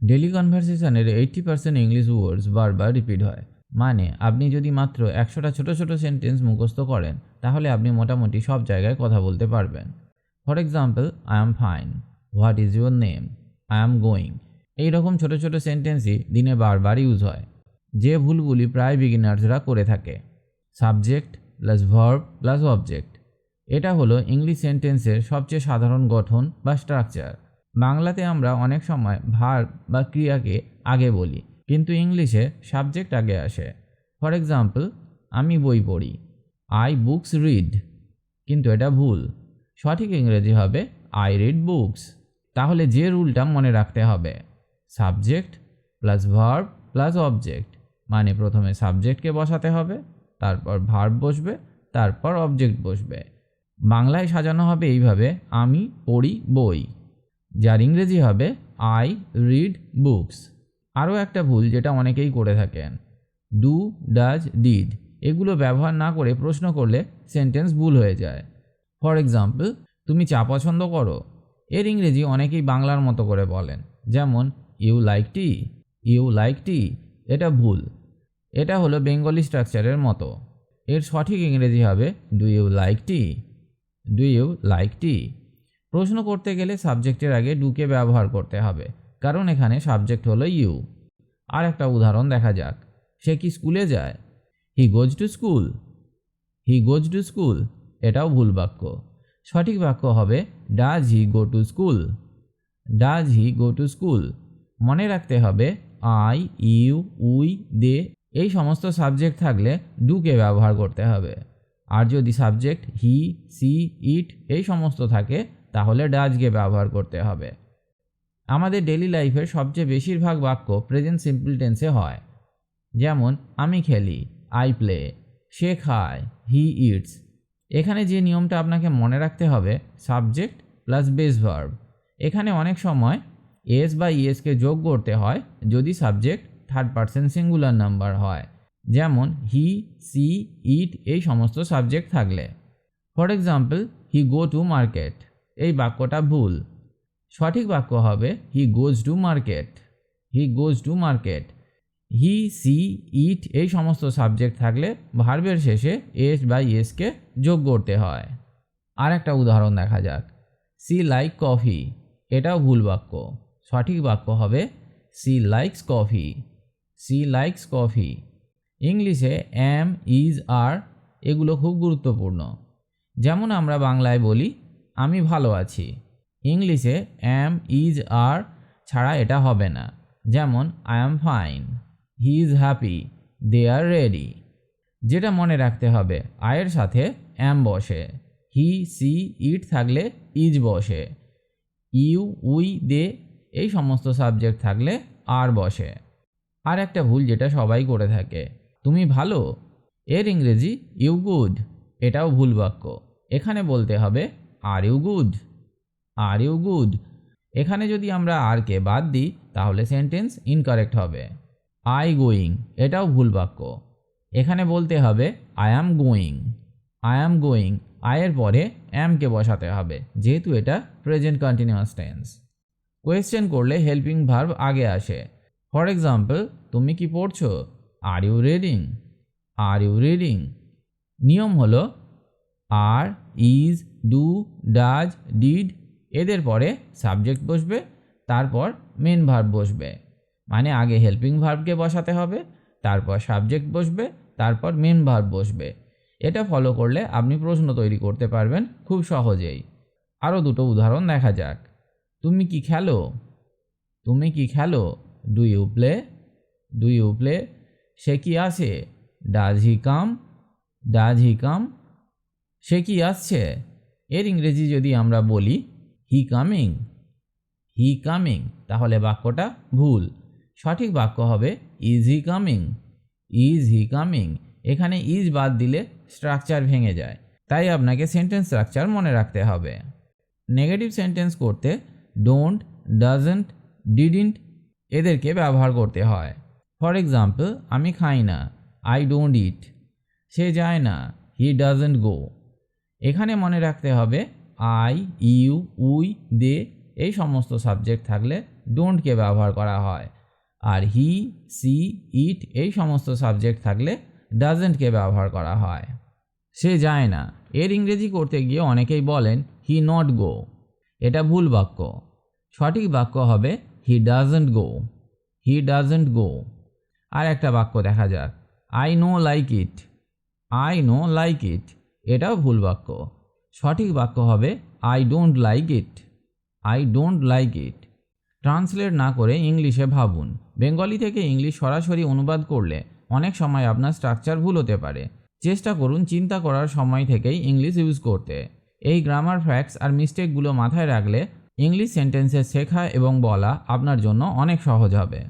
Daily কনভারসেশনের eighty percent English words বারবার repeat হয়। মানে আপনি যদি মাত্র একশোটা ছোটো ছোটো সেন্টেন্স মুখস্থ করেন, তাহলে আপনি মোটামুটি সব জায়গায় কথা বলতে পারবেন। For example I am fine what is your name I am going এই রকম ছোটো ছোটো সেন্টেন্সই দিনে বারবার ইউজ হয়। যে ভুলগুলি প্রায় বিগিনার্সরা করে থাকে। Subject plus verb plus object এটা হলো ইংলিশ সেন্টেন্সের সবচেয়ে সাধারণ গঠন বা স্ট্রাকচার বাংলাতে আমরা অনেক সময় ভার্ব বা ক্রিয়াকে আগে বলি, কিন্তু ইংলিশে সাবজেক্ট আগে আসে। ফর এক্সাম্পল আমি বই পড়ি। আই বুকস রিড কিন্তু এটা ভুল। সঠিক ইংরেজি হবে আই রিড বুকস তাহলে যে রুলটা মনে রাখতে হবে subject plus verb plus object মানে প্রথমে সাবজেক্টকে বসাতে হবে, তারপর ভার্ব বসবে, তারপর অবজেক্ট বসবে। বাংলায় সাজানো হবে এইভাবে, আমি পড়ি বই। যার ইংরেজি হবে আই রিড বুকস আরও একটা ভুল যেটা অনেকেই করে থাকেন। ডু ডাজ ডিড এগুলো ব্যবহার না করে প্রশ্ন করলে সেন্টেন্স ভুল হয়ে যায়। ফর এক্সাম্পল তুমি চা পছন্দ করো। এর ইংরেজি অনেকেই বাংলার মতো করে বলেন। যেমন you like tea you like tea এটা ভুল। এটা হলো বেঙ্গলি স্ট্রাকচারের মতো। এর সঠিক ইংরেজি হবে do you like tea do you like tea প্রশ্ন করতে গেলে সাবজেক্টের আগে ডুকে ব্যবহার করতে হবে, কারণ এখানে সাবজেক্ট হলো ইউ। আর একটা উদাহরণ দেখা যাক। সে কি স্কুলে যায়? He goes to school. He goes to school. এটাও ভুল বাক্য। সঠিক বাক্য হবে, does he go to school? Does he go to school. মনে রাখতে হবে, আই, ইউ, উই, দে, এই সমস্ত সাবজেক্ট থাকলে ডুকে ব্যবহার করতে হবে। আর যদি সাবজেক্ট হি, সি, ইট, এই সমস্ত থাকে তাহলে ডাজকে ব্যবহার করতে হবে। আমাদের ডেলি লাইফের সবচেয়ে বেশিরভাগ বাক্য প্রেজেন্ট সিম্পল টেন্সে হয়। যেমন, আমি খেলি আই প্লে সে খায় হি ইটস এখানে যে নিয়মটা আপনাকে মনে রাখতে হবে সাবজেক্ট প্লাস বেস ভার্ব এখানে অনেক সময় এস বা ইএসকে যোগ করতে হয় যদি subject third person singular number হয়। যেমন হি সি ইট এই সমস্ত সাবজেক্ট থাকলে। For example he go to market এই বাক্যটা ভুল। সঠিক বাক্য হবে he goes to market he goes to market he she it এই সমস্ত সাবজেক্ট থাকলে ভার্বের শেষে এস বা এসকে যোগ করতে হয়। আর একটা উদাহরণ দেখা যাক। সি লাইক কফি এটাও ভুল বাক্য। সঠিক বাক্য হবে she likes coffee she likes coffee ইংলিশে অ্যাম ইজ আর এগুলো খুব গুরুত্বপূর্ণ। যেমন আমরা বাংলায় বলি আমি ভালো আছি। ইংলিশে অ্যাম ইজ আর ছাড়া এটা হবে না। যেমন I am fine he is happy they are ready যেটা মনে রাখতে হবে আয়ের সাথে অ্যাম বসে। হি সি ইট থাকলে ইজ বসে। ইউ উই দে এই সমস্ত সাবজেক্ট থাকলে আর বসে। আর একটা ভুল যেটা সবাই করে থাকে, তুমি ভালো? এর ইংরেজি ইউ গুড এটাও ভুল বাক্য। এখানে বলতে হবে are you good are you good এখানে যদি আমরা আরকে বাদ দিই, তাহলে সেন্টেন্স ইনকারেক্ট হবে। আই গোয়িং এটাও ভুল বাক্য। এখানে বলতে হবে I am going I am going আয়ের পরে অ্যামকে বসাতে হবে, যেহেতু এটা প্রেজেন্ট কন্টিনিউয়াস টেন্স কোয়েশ্চেন করলে হেল্পিং ভার্ব আগে আসে। ফর এক্সাম্পল তুমি কি পড়ছো? Are you reading are you reading নিয়ম হলো are is do does did এদের পরে সাবজেক্ট বসবে, তারপর মেন ভার্ব বসবে। মানে আগে হেল্পিং ভার্বকে বসাতে হবে, তারপর সাবজেক্ট বসবে, তারপর মেন ভার্ব বসবে। এটা ফলো করলে আপনি প্রশ্ন তৈরি করতে পারবেন খুব সহজেই। আরও দুটো উদাহরণ দেখা যাক। তুমি কি খেলো? তুমি কি খেলো? Do you play do you play সে কি আসে? Does he come does he কাম সে কি আসছে? এর ইংরেজি যদি আমরা বলি হি কামিং হি কামিং তাহলে বাক্যটা ভুল। সঠিক বাক্য হবে is he coming is he coming এখানে ইজ বাদ দিলে স্ট্রাকচার ভেঙে যায়। তাই আপনাকে সেন্টেন্স স্ট্রাকচার মনে রাখতে হবে। নেগেটিভ সেন্টেন্স করতে ডোন্ট ডাজেন্ট ডিডিন্ট এদেরকে ব্যবহার করতে হয়। ফর এক্সাম্পল আমি খাই না আই ডোন্ট ইট সে যায় না হি ডাজেন্ট গো এখানে মনে রাখতে হবে আই ইউ উই দে এই সমস্ত সাবজেক্ট থাকলে ডোন্টকে ব্যবহার করা হয়। আর হি সি ইট এই সমস্ত সাবজেক্ট থাকলে ডাজেন্টকে ব্যবহার করা হয়। সে যায় না। এর ইংরেজি করতে গিয়ে অনেকেই বলেন হি নট গো এটা ভুল বাক্য। সঠিক বাক্য হবে he doesn't go he doesn't গো আর একটা বাক্য দেখা যাক। I no like it I no like it এটাও ভুল বাক্য। সঠিক বাক্য হবে I don't like it I don't like it translate না করে ইংলিশে ভাবুন। বেঙ্গলি থেকে ইংলিশ সরাসরি অনুবাদ করলে অনেক সময় আপনার স্ট্রাকচার ভুল হতে পারে। চেষ্টা করুন চিন্তা করার সময় থেকেই ইংলিশ ইউজ করতে। এই গ্রামার ফ্যাক্টস আর মিস্টেকগুলো মাথায় রাখলে ইংলিশ সেন্টেন্সেস শেখা এবং বলা আপনার জন্য অনেক সহজ হবে।